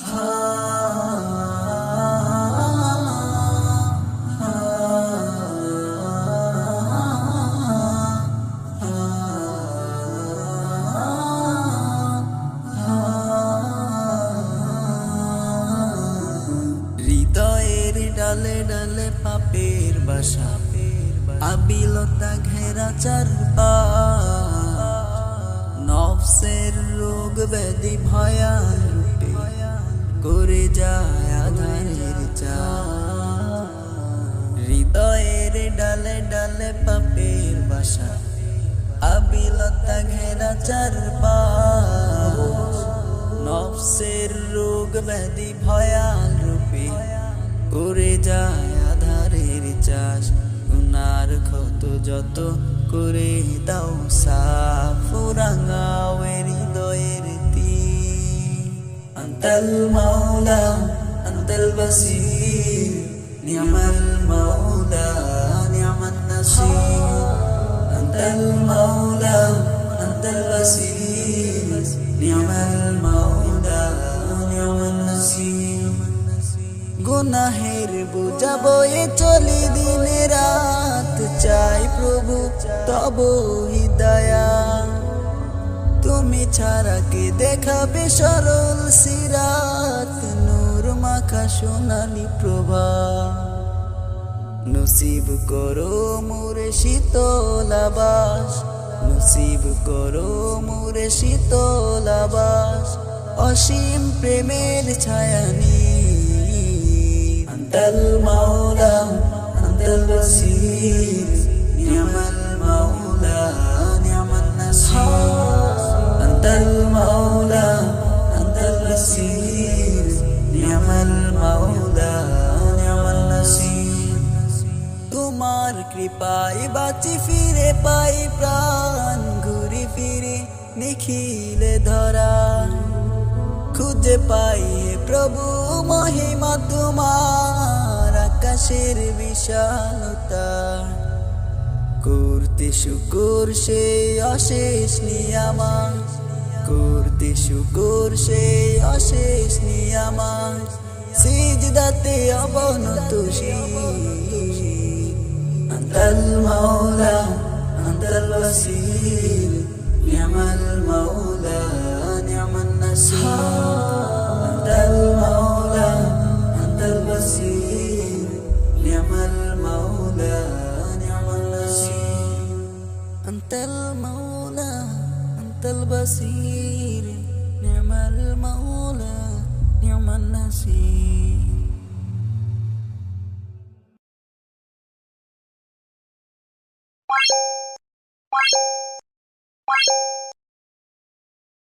হৃদয়ের ডালে ডালে পাপের বাসা। আবিলতা ঘেরা চারপা নফসের রোগ ব্যাধি ভয়াল। করে যায় আধারের চা হৃদয়ের ডালে ডালে পাপের বাসা। আবিলতা ঘেরা চার নফসের রোগ ব্যাধি ভয়াল রূপে। করে যায় আধারের চাষ উনার ক্ষত যত করে দাও সাফুরাঙ্গাও হৃদয়ের তীর মাওলা আন্তল বসির নিয়ামাল মাওলা নিয়ামান নাসির আন্তল মাওলা আন্তল বসির নিয়ামাল মাওলা নিয়ামান নাসির গুনাহের বুঝা বয়ে চলি দিনে রাত, চাই প্রভু তব হৃদয়া তুমি ছাড়া কে দেখাবে সরল সোনালি প্রভা। নসিব করো মোরে শীতলাবাস নসিব করো মোরে শীতলাবাস অসীম প্রেমের ছায়ানি আন্তল মাওলা আন্তল বসির মাওলা নিয়ামান নাসির। তোমার কৃপায় বাঁচি, ফিরে পাই প্রাণ। ঘুরি ফিরে নিখিলে ধরা। খুঁজে পাই প্রভু মহিমা, তোমার আকাশের বিশালতা। করতে শুকুর সে অশেষ নিয়ামা করতে শুকুর সে অশেষ নিয়ামা সিজদাতে অবনত আন্তল মাওলা আন্তল বসির নিয়ামাল মাওলা নিয়ামান নাসির আন্তল মাওলা আন্তল বসির নিয়ামাল মাওলা নিয়ামান নাসির আন্তল মাওলা আন্তল বসির নিয়ামাল মাওলা See.